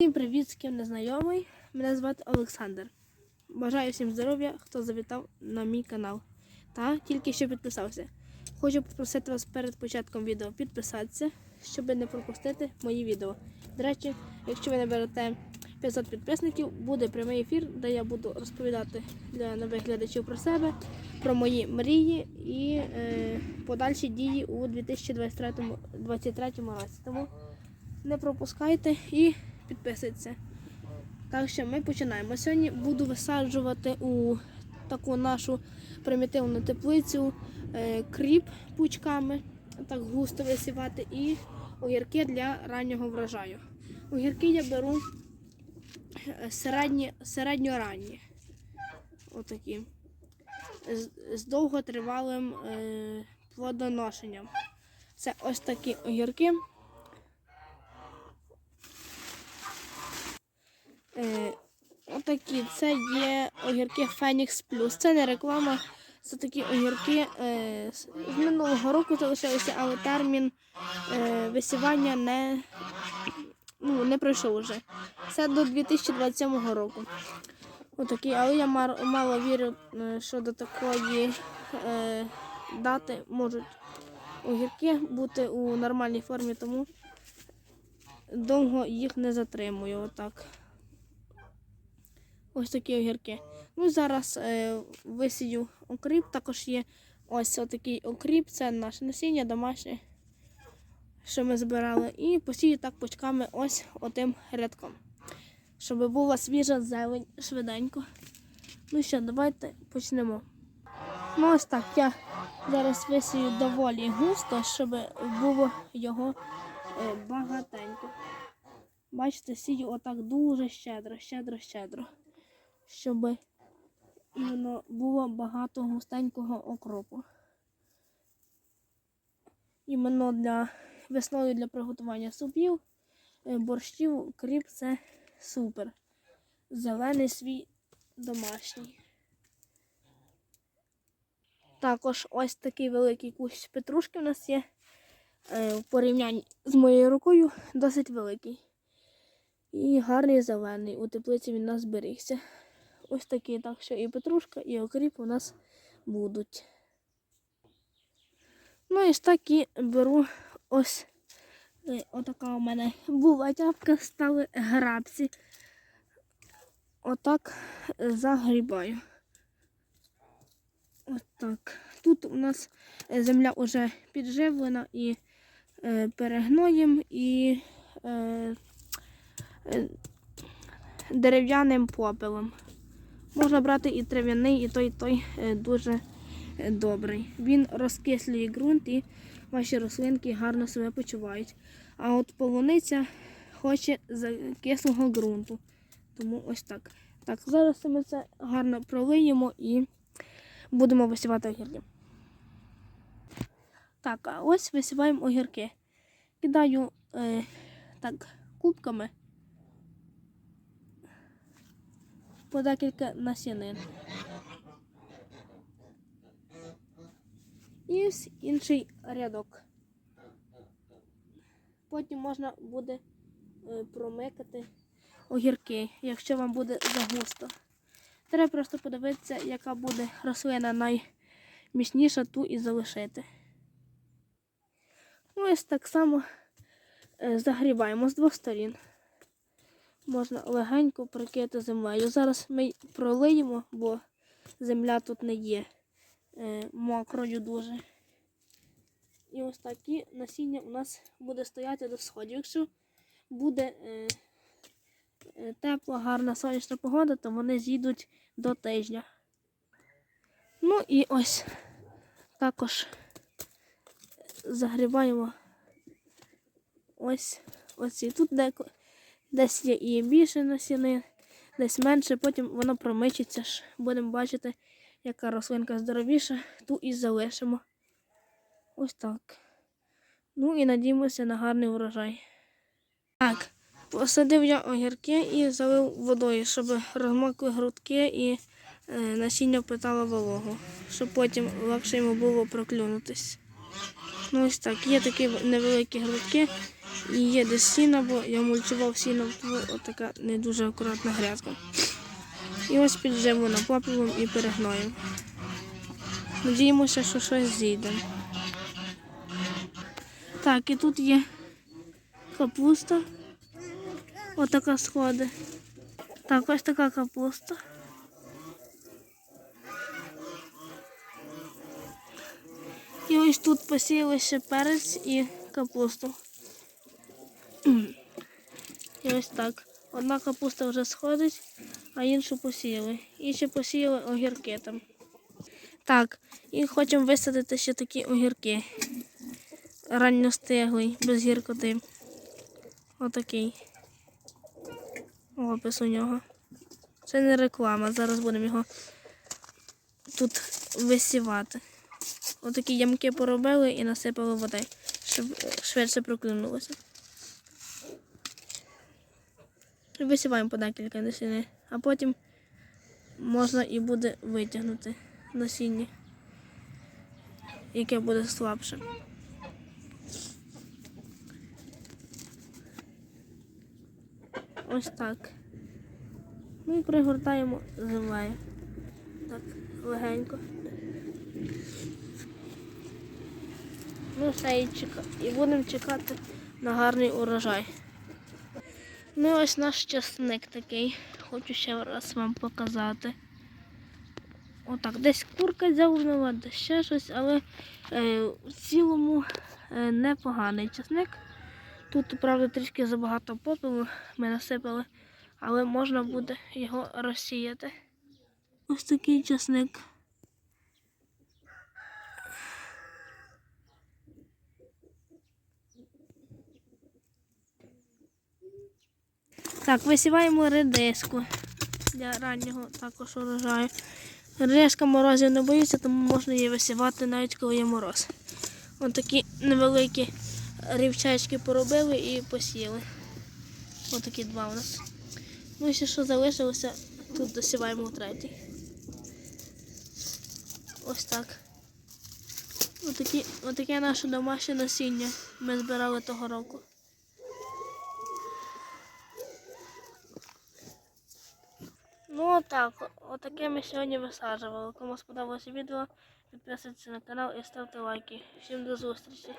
Всім привіт, з ким незнайомий. Мене звати Олександр. Бажаю всім здоров'я, хто завітав на мій канал та тільки що підписався. Хочу попросити вас перед початком відео підписатися, щоб не пропустити мої відео. До речі, якщо ви наберете 500 підписників, буде прямий ефір, де я буду розповідати для нових глядачів про себе, про мої мрії і е, подальші дії у 2023 році. Тому не пропускайте і підписуйтесь. Так що ми починаємо. Сьогодні буду висаджувати у таку нашу примітивну теплицю е, кріп пучками, так густо висівати, і огірки для раннього врожаю. Огірки я беру е, середні, середньоранні. Отакі. З, з довготривалим е, плодоношенням. Це ось такі огірки. Е, отакі. Це є огірки Phoenix Plus. Це не реклама. Це такі огірки е, з минулого року залишилися, але термін е, висівання не, ну, не пройшов вже. Це до 2027 року. Отакі, але я мало вірю, е, що до такої е, дати можуть огірки бути у нормальній формі, тому довго їх не затримую. Отак. Ось такі огірки. Ну, зараз е, висію окріп. Також є ось такий окріп. Це наше насіння домашнє, що ми збирали. І посію так пучками ось отим рядком. Щоб була свіжа зелень швиденько. Ну що, давайте почнемо. Ну, ось так. Я зараз висію доволі густо, щоб було його е, багатенько. Бачите, сію отак дуже щедро, щедро, щедро щоб було багато густенького окропу. Іменно для весною для приготування супів, е, борщів, кріп це супер. Зелений свій домашній. Також ось такий великий кущ петрушки в нас є. Е, В порівнянні з моєю рукою досить великий. І гарний зелений. У теплиці він у нас зберігся. Ось такі, так що і петрушка, і окріп у нас будуть. Ну і ж так і беру ось е, отака у мене була тяпка, стали грабці. Отак загрібаю. Отак. Тут у нас земля вже підживлена і е, перегноєм, і е, е, дерев'яним попелом. Можна брати і трав'яний, і той, і той е, дуже е, добрий. Він розкислює ґрунт і ваші рослинки гарно себе почувають. А от полуниця хоче з кислого ґрунту. Тому ось так. Так, зараз ми це гарно пролиємо і будемо висівати огірки. Так, а ось висіваємо огірки. Кидаю е, так кубками. По декілька насінин. І інший рядок. Потім можна буде е, промикати огірки, якщо вам буде загусто. Треба просто подивитися, яка буде рослина найміцніша, ту і залишити. Ну, ось так само е, загрібаємо з двох сторін можна легенько прикрити землею. Зараз ми пролиємо, бо земля тут не є е, мокрою дуже. І ось такі насіння у нас буде стояти до сходів. Якщо буде е, е, тепла, гарна сонячна погода, то вони зійдуть до тижня. Ну і ось також загрібаємо ось ось тут деко. Десь є і більше насіни, десь менше, потім воно промичиться. Будемо бачити, яка рослинка здоровіша, ту і залишимо. Ось так. Ну і надіємося на гарний урожай. Так, посадив я огірки і залив водою, щоб розмокли грудки і е, насіння впитало вологу, щоб потім легше йому було проклюнутись. Ну ось так, є такі невеликі грудки. І є десь сіно, бо я мульчував сіно, тому отака не дуже акуратна грядка. І ось підживлено попелом і перегноєм. Надіємося, що щось зійде. Так, і тут є капуста. Отака сходи. Так, ось така капуста. І ось тут посіяли ще перець і капусту. І ось так. Одна капуста вже сходить, а іншу посіяли. І ще посіяли огірки там. Так, і хочемо висадити ще такі огірки. Ранньостиглий, без гіркоти. Отакий. Опис у нього. Це не реклама. Зараз будемо його тут висівати. Отакі ямки поробили і насипали води, щоб швидше проклюнулося. І Висіваємо по декілька насіння, а потім можна і буде витягнути насіння, яке буде слабше. Ось так. Ми пригортаємо землею. Так, легенько. Ну, все і, чека... і будемо чекати на гарний урожай. Ну, ось наш часник такий. Хочу ще раз вам показати. Отак, десь курка зявнила, десь ще щось, але е, в цілому е, непоганий часник. Тут, правда, трішки забагато попелу ми насипали, але можна буде його розсіяти. Ось такий часник. Так, висіваємо редиску для раннього також урожаю. Редиска морозів не боїться, тому можна її висівати навіть коли є мороз. Ось такі невеликі рівчачки поробили і посіяли. Ось такі два у нас. Ну і ще що залишилося, тут досіваємо третій. Ось так. Отакі, отаке наше домашнє насіння ми збирали того року. Так, отаке ми сьогодні висаджували. Кому сподобалося відео, підписуйтесь на канал і ставте лайки. Всім до зустрічі!